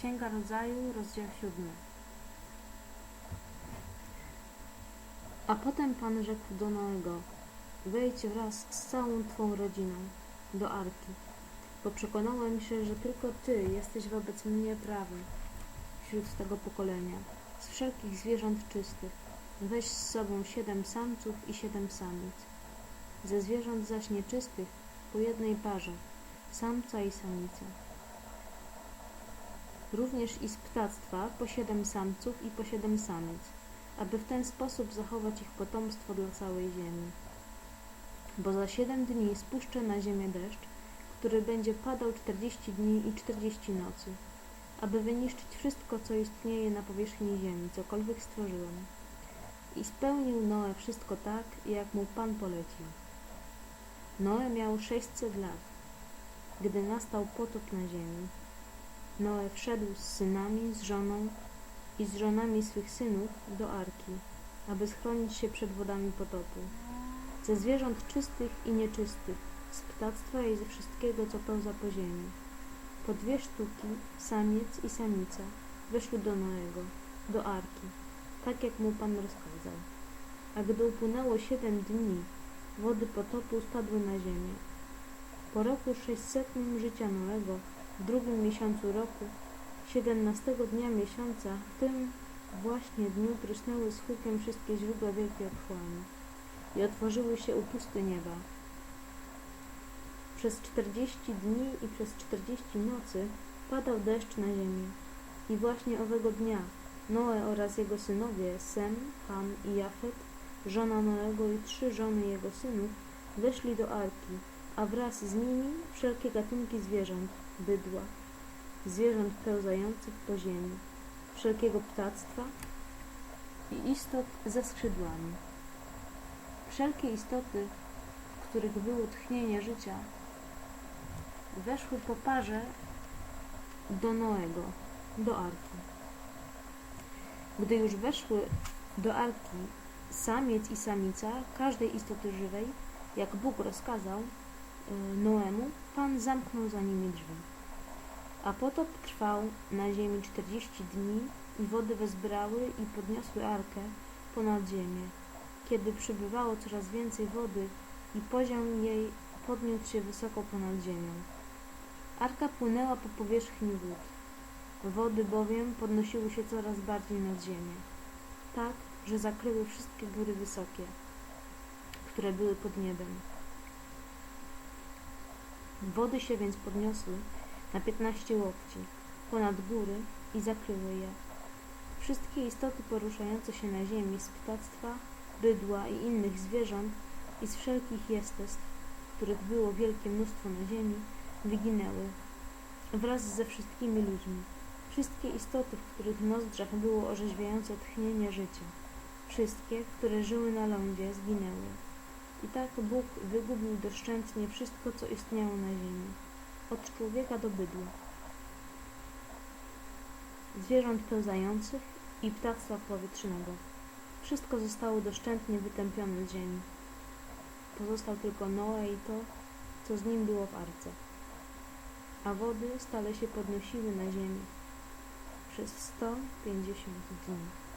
Księga Rodzaju, rozdział siódmy. A potem Pan rzekł do Noego, wejdź wraz z całą Twą rodziną do Arki, bo przekonałem się, że tylko Ty jesteś wobec mnie prawy wśród tego pokolenia, z wszelkich zwierząt czystych. Weź z sobą siedem samców i siedem samic. Ze zwierząt zaś nieczystych po jednej parze, samca i samica. Również i z ptactwa po siedem samców i po siedem samic, aby w ten sposób zachować ich potomstwo dla całej ziemi. Bo za siedem dni spuszczę na ziemię deszcz, który będzie padał czterdzieści dni i czterdzieści nocy, aby wyniszczyć wszystko, co istnieje na powierzchni ziemi, cokolwiek stworzyłem. I spełnił Noe wszystko tak, jak mu Pan polecił. Noe miał sześćset lat, gdy nastał potop na ziemi. Noe wszedł z synami, z żoną i z żonami swych synów do arki, aby schronić się przed wodami potopu. Ze zwierząt czystych i nieczystych, z ptactwa i ze wszystkiego, co pełza po ziemi. Po dwie sztuki, samiec i samica, weszły do Noego, do arki, tak jak mu Pan rozkazał. A gdy upłynęło siedem dni, wody potopu spadły na ziemię. Po roku sześćsetnym życia Noego, w drugim miesiącu roku, siedemnastego dnia miesiąca, w tym właśnie dniu prysnęły z hukiem wszystkie źródła wielkiej otchłani i otworzyły się upusty nieba. Przez czterdzieści dni i przez czterdzieści nocy padał deszcz na ziemię. I właśnie owego dnia Noe oraz jego synowie, Sem, Ham i Jafet, żona Noego i trzy żony jego synów, weszli do arki, a wraz z nimi wszelkie gatunki zwierząt, bydła, zwierząt pełzających po ziemi, wszelkiego ptactwa i istot ze skrzydłami. Wszelkie istoty, w których było tchnienie życia, weszły po parze do Noego, do arki. Gdy już weszły do arki samiec i samica każdej istoty żywej, jak Bóg rozkazał Noemu, Pan zamknął za nimi drzwi. A potop trwał na ziemi czterdzieści dni i wody wezbrały i podniosły arkę ponad ziemię. Kiedy przybywało coraz więcej wody i poziom jej podniósł się wysoko ponad ziemią. Arka płynęła po powierzchni wód. Wody bowiem podnosiły się coraz bardziej nad ziemię, tak, że zakryły wszystkie góry wysokie, które były pod niebem. Wody się więc podniosły na piętnaście łokci ponad góry i zakryły je. Wszystkie istoty poruszające się na ziemi z ptactwa, bydła i innych zwierząt i z wszelkich jestestw, których było wielkie mnóstwo na ziemi, wyginęły wraz ze wszystkimi ludźmi. Wszystkie istoty, w których nozdrzach było orzeźwiające tchnienie życia, wszystkie, które żyły na lądzie, zginęły. I tak Bóg wygubił doszczętnie wszystko, co istniało na ziemi, od człowieka do bydła, zwierząt pełzających i ptactwa powietrznego. Wszystko zostało doszczętnie wytępione z ziemi. Pozostał tylko Noe i to, co z nim było w arce. A wody stale się podnosiły na ziemi przez 150 dni.